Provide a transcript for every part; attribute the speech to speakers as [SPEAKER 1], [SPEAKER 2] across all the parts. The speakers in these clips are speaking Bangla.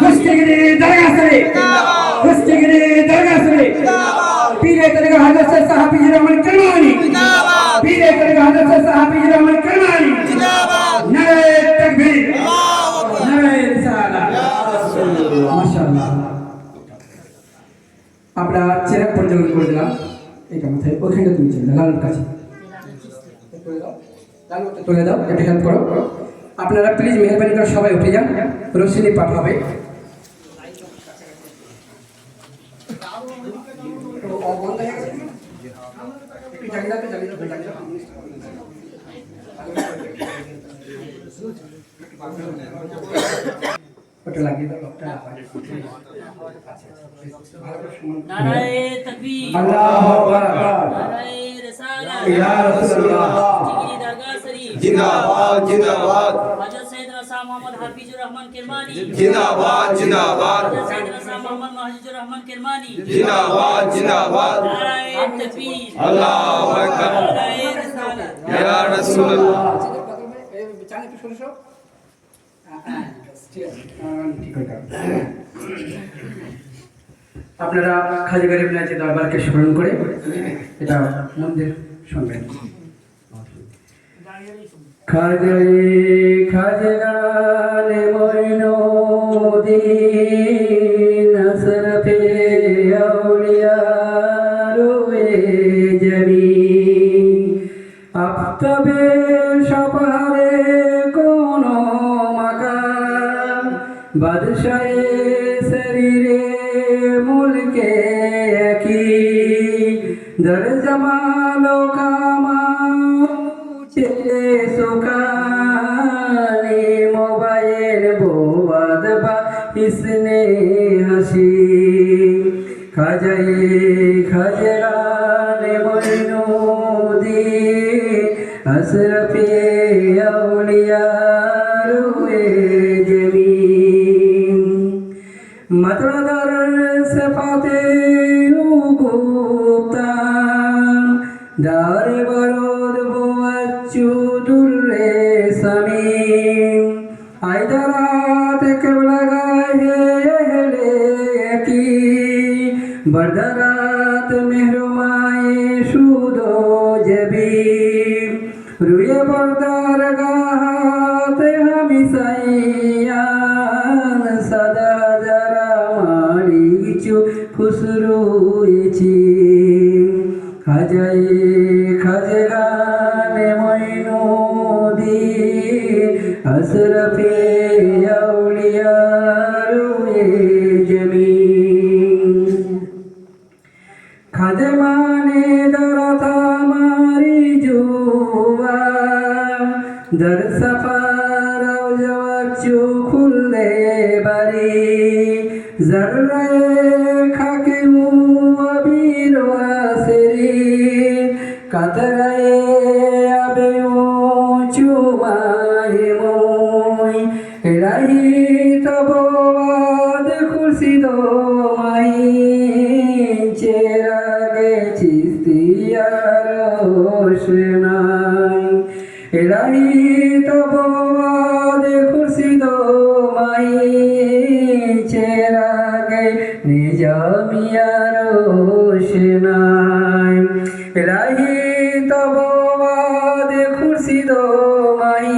[SPEAKER 1] কুস্তিগিরি দরগা শরীফ
[SPEAKER 2] কুস্তিগিরি
[SPEAKER 1] দরগা শরীফ
[SPEAKER 2] পীরে তরিকা
[SPEAKER 1] হযরত সাহাবী রহমান করমানি জিন্দাবাদ পীরে তরিকা চেরাক প্রজ্বলন করে দিলাম এটা মাথায় ওইখানটা তুমি চলে লালুর কাছে তুলে দাও এটা হেল্প করো আপনারা প্লিজ মেহরবানি করে সবাই উঠে যান। রোশনি পাঠ হবে। ওটা লাগিয়ে
[SPEAKER 3] নারায়ে তাকবীর।
[SPEAKER 1] আল্লাহু আকবার
[SPEAKER 3] নারায়ে রিসালাত।
[SPEAKER 1] ইয়া রাসূলুল্লাহ।
[SPEAKER 3] মোহাম্মদ হাফিজুর রহমান কিরমানি।
[SPEAKER 2] জিন্দাবাদ জিন্দাবাদ। জিন্দাবাদ জিন্দাবাদ।
[SPEAKER 3] নারায়ে তাকবীর।
[SPEAKER 2] আল্লাহু রাসূলুল্লাহ।
[SPEAKER 1] আপনারা খাজি গরিব নাচে দরবারকে স্মরণ করে এটা মন্দির শুনবেন। খাজাই খাজগানে মইনুদ্দিন আসরফে আউলিয়া রুয়ে জমি আফতাবে সপারে কোন মাকাম, বাদশাহে শরীরে মুলকে কি দর জমালো স্নে হাসি। খাজাই খাজরানে মইনুদি আসরফি আউলিয়া রুয়ে জমি মতদার সেফাতে গুপ্তা দারবার বরদারাত মেহরমায়ে সুদো জবি। রুয়ে বরদার গাহাতে হামি সাইয়ান সদা যারা মারিচু খুসরুইছি খাজাই খাজে গানে মইনুদি আসরফে জর্রে খাকে আবির ওয়াসরি কাতরায়ে আবে চুমাই মই রাহি তবাদ খুরশিদ মাই চেরাগে চিস্তিয়ার হোসনাই রাহি তবাদ নিজামিয়ার হোসনাই রাহি তবাদ খুরশিদ মাই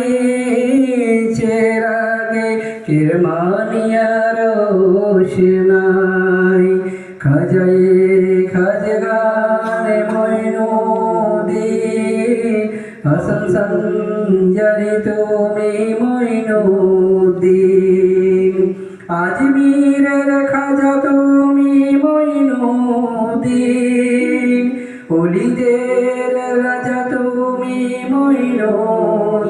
[SPEAKER 1] চেরাগে কিরমানিয়ার হোসনাই খাজাই খাজগানে মইনুদি হাসান সঞ্জারি তুমি মইনুদ্দিন। আজমিরের খাজা তুমি মইনুদ্দিন অলিদের রাজা তুমি মইনুদ্দিন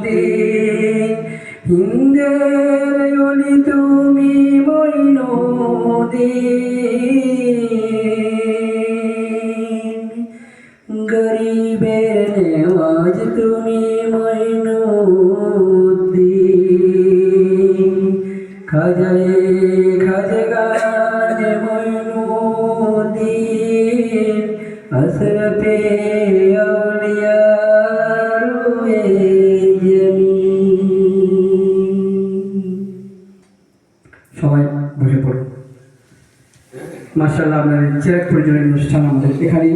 [SPEAKER 1] হিন্দের অলি তুমি মইনুদ্দিন গরিবের নেওয়াজ তুমি মইনুদ্দিন খাজায়ে খাজগানে রুয়ে সবাই বসে পড়ুন মার্শাল্লাহ আপনাদের চেয়ার পরিচয়ের অনুষ্ঠান আমাদের এখানেই।